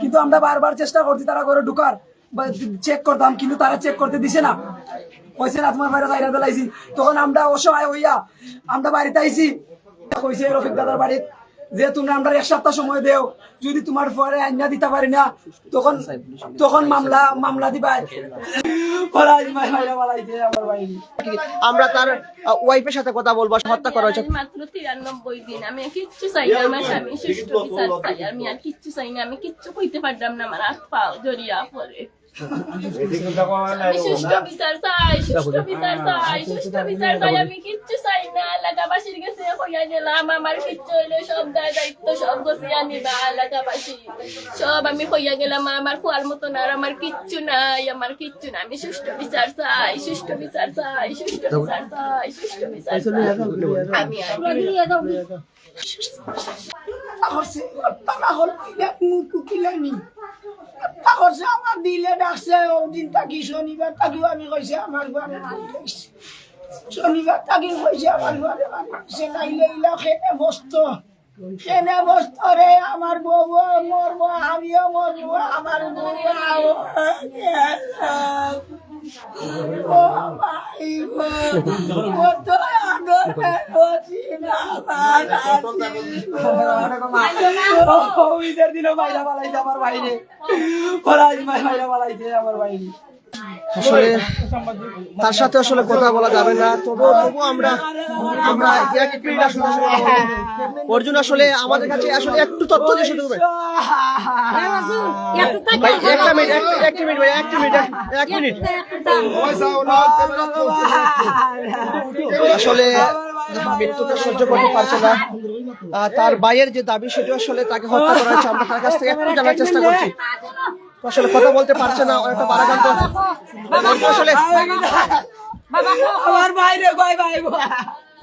কিন্তু আমরা বারবার চেষ্টা করছি তারা করে ঢুকার চেক করতাম কিন্তু তারা চেক করতে দিছে না কইছে না তোমার বাইরে সাইডা দিলাইছি তখন আমরা অসহায় হইয়া আমরা বাড়িতে আইছি। কইছে, রফিক দাদার বাড়ি যে তোমরা আমরা এক সপ্তাহ সময় দেও যদি তোমার পরে আইনা দিতে পারি না তখন তখন মামলা মামলা দিবা। আমার তার ওয়াইফের সাথে কথা বলব হত্যা করা হয়েছে। মাত্র তিরানব্বই দিন আমি কিচ্ছু চাই না আমার স্বামী সুষ্ঠু বিচার চাই আমি আর কিচ্ছু চাই না আমি কিচ্ছু কইতে পারলাম না আমার হাত পা জড়িয়া পরে আমি সুষ্ঠু বিচার চাই সুষ্ঠু বিচার চাই সুষ্ঠু বিচার চাই আমি কিচ্ছু না এলাকাবাসীর কাছে হইয়া গেলাম আমার কিচ্ছু হইলে সব দায় দায়িত্ব সব গছিয়া নিবা এলাকাবাসী সব আমি হইয়া গেলাম আমার খোয়ার মতন আর আমার কিচ্ছু নাই আমার কিচ্ছু না আমি সুষ্ঠু বিচার চাই সুষ্ঠু বিচার চাই সুষ্ঠু বিচার চাই সুষ্ঠু বিচার চাই আমি আমার দিলে ডাকছে ওদিন তাকি শনিবার তাকিও আমি কইছে আমার ঘরে কইছে আমার ঘরে রে আমার বউ, মরবো, আমিও মরবো, আমার বউ, ও ভাই কত আদর করছি না ঈদের দিনও বাইরা পালাইছে আমার বাইরে পালাইছে আমার বাইরে আসলে তার সাথে আসলে কথা বলা যাবে না। তবু তবু আমরা আমরা। অর্জুন, আসলে আমাদের কাছে আসলে একটু তথ্য দিয়ে শুরু করবে। আসলে মৃত্যুটা সহ্য করতে পারছে না। তার ভাইয়ের যে দাবি, সেটা আসলে তাকে হত্যা করা হয়েছে। আমরা তার কাছ থেকে একটু জানার চেষ্টা করছি। তো আসলে কথা বলতে পারছে না অনেকটা বারাকান্ত আসলে আমার বাইরে কয় ভাই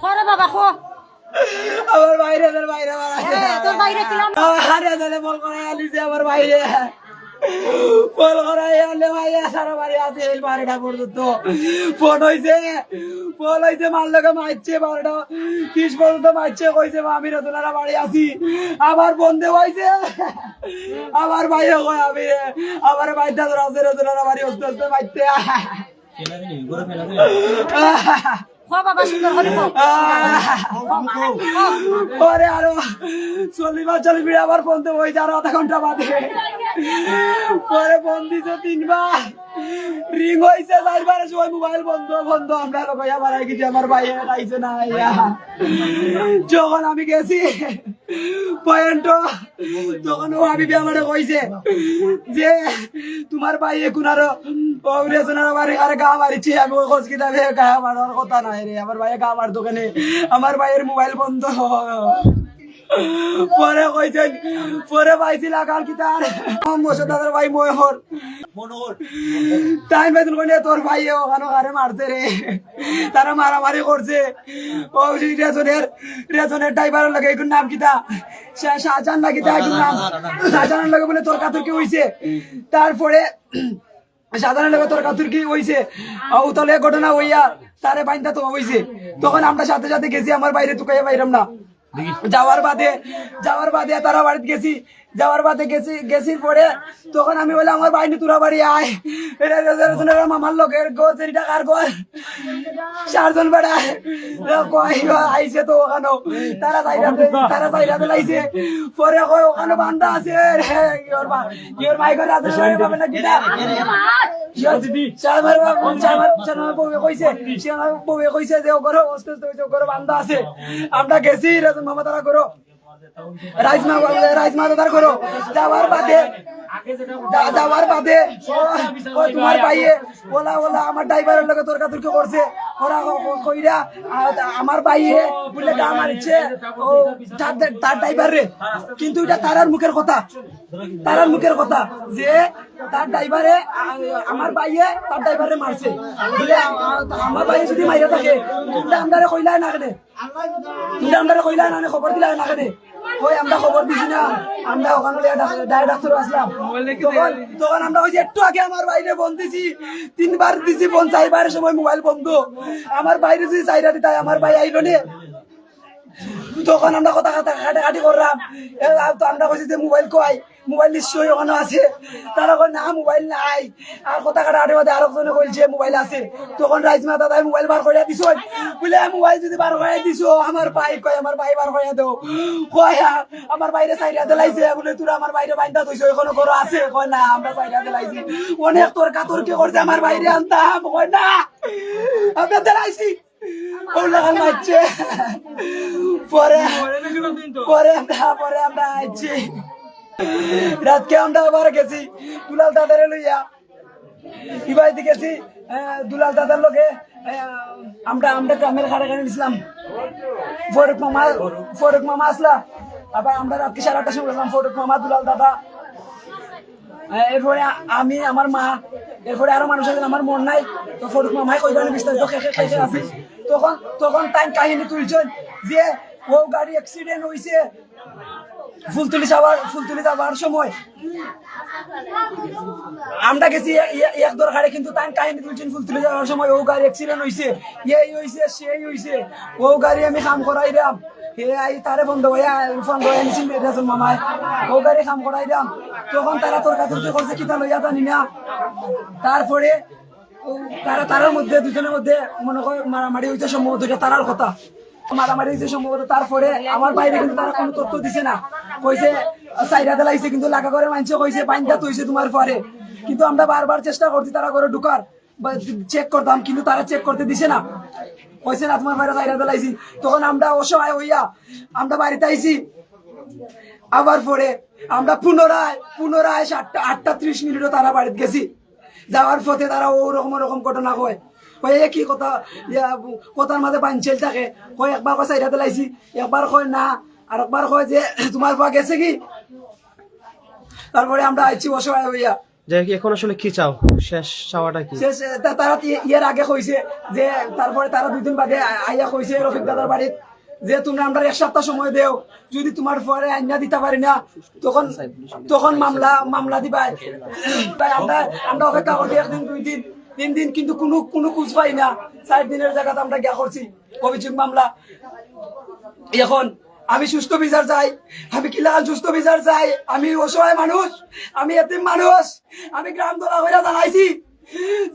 খরে বাবা খো। আমার বাইরে আমার বাইরে তোর বাইরে। কিলাম আরে দলে বল করে আলিছে আমার বাইরে। বল করে আলে ভাই সারা বাড়ি আছে এই বারোটা পর্যন্ত ফোন হইছে ফোন হইছে মার লোকে মারছে বারোটা ত্রিশ পর্যন্ত মারছে কইছে আমি রতনারা বাড়ি আছি আবার বন্ধে হইছে আমার বাইরে কয় আমি। আমার বাইরটা ধরা আছে রতনারা বাড়ি আস্তে আস্তে মারতে। বাবা সুন্দর করে পরে আরও চল্লিশ বার মিনিট আবার ফোন ওই আধা ঘণ্টা বাদে। পরে ফোন দিছে তিনবার। রিং হয়েছে চারবার সময় মোবাইল বন্ধ বন্ধ। আমরা ভাইয়া বাড়াই গেছি আমার ভাই আইছে না যখন আমি গেছি পয়েন্ট তখন ও আমি আমারে কইছে যে তোমার ভাই এখন আরও রেশনের বাড়ি আরে গা মারিছে আমি ওই খোঁজ কিতাবে গা মারার কথা নাই রে। আমার ভাইয়ে গা মার দোকানে আমার ভাইয়ের মোবাইল বন্ধ। পরে কইছেন পরে পাইছি লাগাল কি তার? মোশাদার ভাই মনোহর মনোহর। টাইম পাইছেন কোনে তোর ভাই ওখানে কারে মারছে রে? তারা মারামারি করছে। ও রেজনের রেজনের ড্রাইভারের লাগে এখন নাম কিতা শাহজাহান না কিতা এখন নাম? শাহজাহানের লাগে বলে তোর কাতুর কি হইছে? তারপরে সাধারণ লোক তোর কাতুর কি হইছে? ও তলে ঘটনা হইয়া তারে বাইন্দা তো হইছে। তখন আমরা সাথে সাথে গেছি, আমার বাইরে তুকাইয়া বাইরাম না। যাওয়ার বাদে যাওয়ার বাদে তারা বাড়িতে গেছি। যাওয়ার বাদে গেছি, গেছির পরে তখন আমি বলে আমার বাইনি তোরা বাড়ি, আয়। মামার লোকের গো তিন টাকার গো চারজন বেড়া কয়, আইছে তো ওখানে তারা চাইরা তারা চাইরা লাইছে। পরে কয়, ওখানে বান্দা আছে। আছে। আমরা গেছি মামা, তারা করো রাজমা রাজমা ব্যবহার করো। বাদে বাদে আমার ড্রাইভারের লগে তর্কাতর্কি করছে। ওরা ক- ক- কইরা আমার ভাইয়ে বলে মারিছে ও তার কিন্তু এটা তারার মুখের কথা। তারার মুখের কথা যে তার ড্রাইভারে আমার ভাইয়ে তার ড্রাইভারে মারছে। বলে আমার ভাইয়ে যদি মাইরা থাকে তোমরা আমদারে কইলাই না কেনে? তোমরা আমদারে কইলাই না খবর দিলাই না কেনে? ওই আমরা খবর দিছি না। আমরা ওখানে ডায়ের ডাক্তার আসলাম। তখন তখন আমরা ওই একটু আগে আমার বাইরে ফোন দিছি। তিনবার দিছি ফোন চারবারের সময় মোবাইল বন্ধ। আমার বাইরে যদি চাইরা দিতাই আমার ভাই আইলো নে। তখন আমরা কথা কথা কাটাকাটি করলাম। আমরা কইছি যে মোবাইল কই? মোবাইল নিশ্চয়ই ওখানে আছে। তারা কয় না, মোবাইল নাই। আর কথা কাটাকাটি মধ্যে আরও জনে বলছে মোবাইল আছে। তখন রাইজমা দাদাই মোবাইল বার করে দিছ। বলে মোবাইল যদি বার করে দিছ, আমার ভাই কয়, আমার ভাই বার করে দাও। কয় আ- আমার বাইরে সাইডা দিলাইছে। বলে, তোরা আমার বাইরে বাইন্দা তুইছ এখনও করো আছে? কয়, না, আমরা সাইডা দিলাইছি। অনেক তোর কাতরকে করছে, আমার বাইরে আনতাম। কয়, না, আমরা দিলাইছি। পরে পরে আমরা পরে আমরা আইছি। রাতকে আমরা আবার গেছি দুলাল দাদারে লইয়া ইবাইতে গেছি দুলাল দাদার লোকে আমরা আমরা গ্রামের খাড়ে নিছিলাম ফরুক মামা ফরুক মামা আসলা আবার আমরা রাত্রি সাড়ে আটটার সময় গেলাম ফরুক মামা দুলাল দাদা এরপরে আমি আমার মা এরপরে আরও মানুষ আছে আমার মন নাই তো ফরুক মামাই কইবানি বিস্তারিত খেয়ে আছি তখন তখন তাই কাহিনী তুলছেন যে ও গাড়ি অ্যাক্সিডেন্ট হইছে ফুলতুলি যাওয়ার যাওয়ার সময়। আমরা গেছি এক দরকারে, কিন্তু তাই কাহিনী তুলছেন যাওয়ার সময়। ও গাড়ি অ্যাক্সিডেন্ট হইছে। এই হইছে, সেই ও গাড়ি আমি কাম তারে বন্ধ ফোন রেজন মামাই ও গাড়ি কাম তখন তারা তোর করছে লইয়া জানি না। তারপরে তারা তারার মধ্যে, দুজনের মধ্যে মনে কর মারামারি হইছে সম্ভবত তারার কথা। মারামারি হয়েছে সম্ভবত। তারপরে আমার বাইরে কিন্তু তারা কোনো তথ্য দিছে না। কইছে সাইডা দিলাইছে কিন্তু লাগা করে মানছে কইছে, বাইন্দা তৈছে তোমার পরে। কিন্তু আমরা বারবার চেষ্টা করছি তারা করে ঢুকার চেক করতাম, কিন্তু তারা চেক করতে দিছে না। কইছে, না, তোমার বাইরে সাইডা দিলাইছি তখন আমরা অসহায় হইয়া, আমরা বাড়িতে আইছি। আবার পরে আমরা পুনরায় পুনরায় সাতটা, আটটা ত্রিশ মিনিটও তারা বাড়িতে গেছি। যাওয়ার পথে তারা ওরকম ওরকম ঘটনা কয়। কি কথা? কথার মাঝে পাঞ্চেল থাকে। কয়, একবার কয় সাইডাতে লাইছি একবার কয়, না আর একবার কয় যে তোমার পা গেছে কি? তারপরে আমরা আইছি অসহায় হইয়া। যাই এখন আসলে কি চাও? শেষ চাওয়াটা কি? শেষ তারা ইয়ের আগে কইছে যে তারপরে তারা দুই দিন বাদে আইয়া কইছে রফিক দাদার বাড়িত যে তোমরা আমরা এক সপ্তাহ সময় দেও। যদি তোমার পরে আইনা দিতে পারি না তখন তখন মামলা মামলা দিবাই তাই আমরা আমরা অপেক্ষা করছি একদিন দুই দিন। তিন দিন কিন্তু কোনো কোনো কুচ পাই না। চার দিনের জায়গাতে আমরা গিয়া করছি। অভিযোগ মামলা। এখন আমি সুস্থ বিচার চাই, আমি কিলাল সুস্থ বিচার চাই, আমি অসহায় মানুষ, আমি এতিম মানুষ, আমি গ্রাম তোলা হইয়া জানাইছি।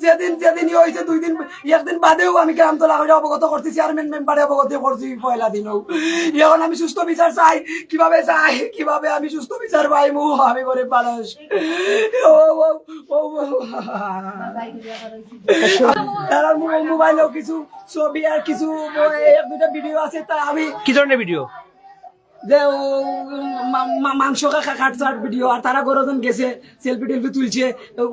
যেদিন যেদিন হয়েছে দুই দিন একদিন বাদেও আমি গ্রাম তোলা হইয়া অবগত করছি চেয়ারম্যান মেম্বারে অবগত করছি পয়লা দিনও। এখন আমি সুস্থ বিচার চাই, কীভাবে চাই, কীভাবে আমি সুস্থ বিচার পাই মু আমি গরিব মানুষ। মোবাইলেও কিছু ছবি আর কিছু এক দুটা ভিডিও আছে, তা আমি কি ধরনের ভিডিও যে মাংস খাটছাট ভিডিও আর তারা গরজন গেছে সেলফি টেলফি তুলছে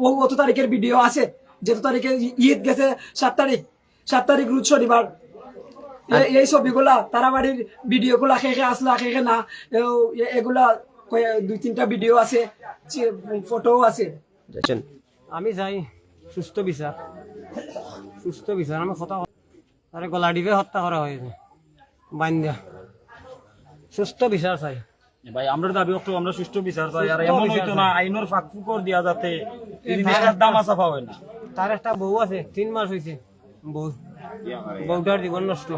ও অত তারিখের ভিডিও আছে যেত তারিখে ঈদ গেছে সাত তারিখ সাত তারিখ রুজ শনিবার। এই ছবিগুলা তারা বাড়ির ভিডিও গুলা খেয়ে আসলা খেয়ে না এগুলা কয়ে- দুই তিনটা ভিডিও আছে ফটো আছে। আমি যাই সুস্থ বিচার। সুস্থ বিচার আমি কথা তারে গলা ডিবে হত্যা করা হয়েছে। বাইন্দা। সুস্থ বিচার চাই। ভাই আমরা দাবি করতো আমরা সুষ্ঠু বিচার চাই। আর এমন হইতো না আইনের ফাঁক ফুকর দিয়া যাতে দাম আসা পাবে না। তার একটা বউ আছে তিন মাস হয়েছে বউ। বউটার জীবন নষ্ট।